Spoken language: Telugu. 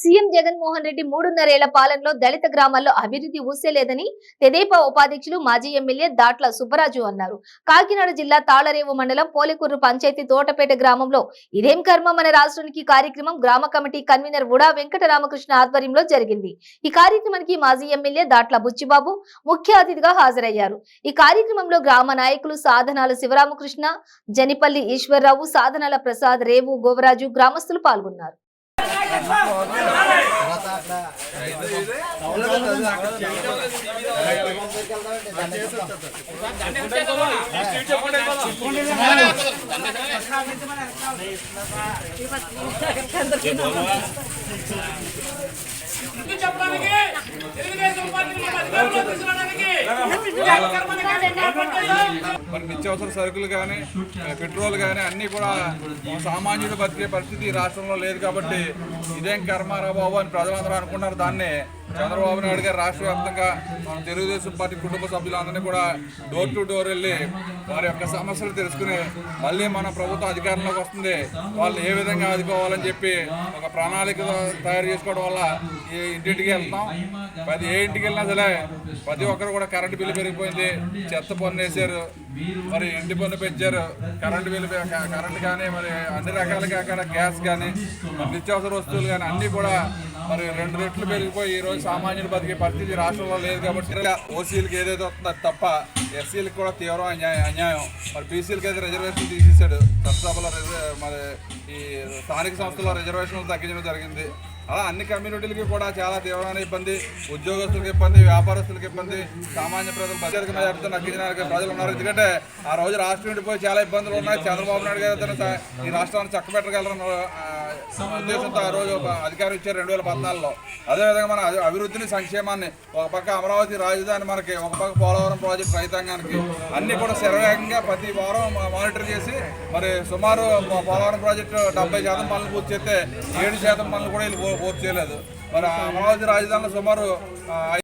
సీఎం జగన్మోహన్ రెడ్డి మూడున్నరేళ్ళ పాలనలో దళిత గ్రామాల్లో అభివృద్ధి ఊసేలేదని తెదేపా ఉపాధ్యక్షులు మాజీ ఎమ్మెల్యే దాట్ల సుబ్బరాజు అన్నారు. కాకినాడ జిల్లా తాళరేవు మండలం పోలికూరు పంచాయతీ తోటపేట గ్రామంలో ఇదేం కర్మ మన రాష్ట్రానికి కార్యక్రమం గ్రామ కమిటీ కన్వీనర్ ఉడా వెంకట రామకృష్ణ ఆధ్వర్యంలో జరిగింది. ఈ కార్యక్రమానికి మాజీ ఎమ్మెల్యే దాట్ల బుచ్చిబాబు ముఖ్య అతిథిగా హాజరయ్యారు. ఈ కార్యక్రమంలో గ్రామ నాయకులు సాధనాల శివరామకృష్ణ జనిపల్లి ఈశ్వరరావు సాధనాల ప్రసాద్ రేవు గోవరాజు గ్రామస్తులు పాల్గొన్నారు. చెప్పడానికి తెలుగుదేశం పార్టీ మన అధికారంలో తీసుకురావడానికి కార్యక్రమాన్ని కాపాడుతున్నాం. మరి నిత్యావసర సరుకులు కానీ పెట్రోల్ కానీ అన్నీ కూడా సామాన్యుడు బతికే పరిస్థితి రాష్ట్రంలో లేదు కాబట్టి ఇదేం కర్మారా బాబు అని ప్రజలందరూ అనుకున్నారు. దాన్ని చంద్రబాబు నాయుడు గారు రాష్ట్ర వ్యాప్తంగా మన తెలుగుదేశం పార్టీ కుటుంబ సభ్యులందరినీ కూడా డోర్ టు డోర్ వెళ్ళి వారి యొక్క సమస్యలు తెలుసుకుని మళ్ళీ మన ప్రభుత్వం అధికారంలోకి వస్తుంది. వాళ్ళు ఏ విధంగా ఆదుకోవాలని చెప్పి ఒక ప్రణాళిక తయారు చేసుకోవడం వల్ల ఈ ఇంటింటికి వెళ్తాం. ప్రతి ఏ ఇంటికి వెళ్ళినా సరే ప్రతి ఒక్కరు కూడా కరెంటు బిల్లు పెరిగిపోయింది. చెత్త పన్ను వేసారు మరి ఇంటి పన్ను పెంచారు. కరెంటు బిల్లు క- కరెంటు కానీ మరి అన్ని రకాలుగా అక్కడ గ్యాస్ కానీ నిత్యావసర వస్తువులు కానీ అన్నీ కూడా మరి రెండు రెట్లు పెరిగిపోయి ఈ రోజు సామాన్యుడు బతికే పరిస్థితి రాష్ట్రంలో లేదు కాబట్టి ఓసీలకు ఏదైతే వస్తుందో తప్ప ఎస్సీలకు కూడా తీవ్రం అన్యాయం అన్యాయం. మరి బీసీలకు అయితే రిజర్వేషన్ తీసేసాడు చట్టసభలో మరి ఈ స్థానిక సంస్థల రిజర్వేషన్లు తగ్గించడం జరిగింది. అలా అన్ని కమ్యూనిటీలకి కూడా చాలా తీవ్రమైన ఇబ్బంది ఉద్యోగస్తులకు ఇబ్బంది వ్యాపారస్తులకు ఇబ్బంది సామాన్య ప్రజలు ప్రజలకు మెజార్టీతో ప్రజలు ఉన్నారు. ఎందుకంటే ఆ రోజు రాష్ట్రం ఉండిపోయి చాలా ఇబ్బందులు ఉన్నాయి. చంద్రబాబు నాయుడు గారు ఈ రాష్ట్రాన్ని చక్కబెట్టగలరన్న ఆ, ఉద్దేశంతో ఆ రోజు అధికారం ఇచ్చారు రెండు వేల పద్నాలుగులో. అదేవిధంగా మన అభివృద్ధిని సంక్షేమాన్ని ఒక పక్క అమరావతి రాజధాని మనకి ఒక పక్క పోలవరం ప్రాజెక్ట్ రైతాంగానికి అన్ని కూడా శరవేగంగా ప్రతి వారం మానిటర్ చేసి మరి సుమారు పోలవరం ప్రాజెక్టు డెబ్బై శాతం పనులు పూర్తి చేస్తే ఏడు శాతం పనులు కూడా వీళ్ళు పూ- పూర్తి చేయలేదు. మరి అమరావతి రాజధానిలో సుమారు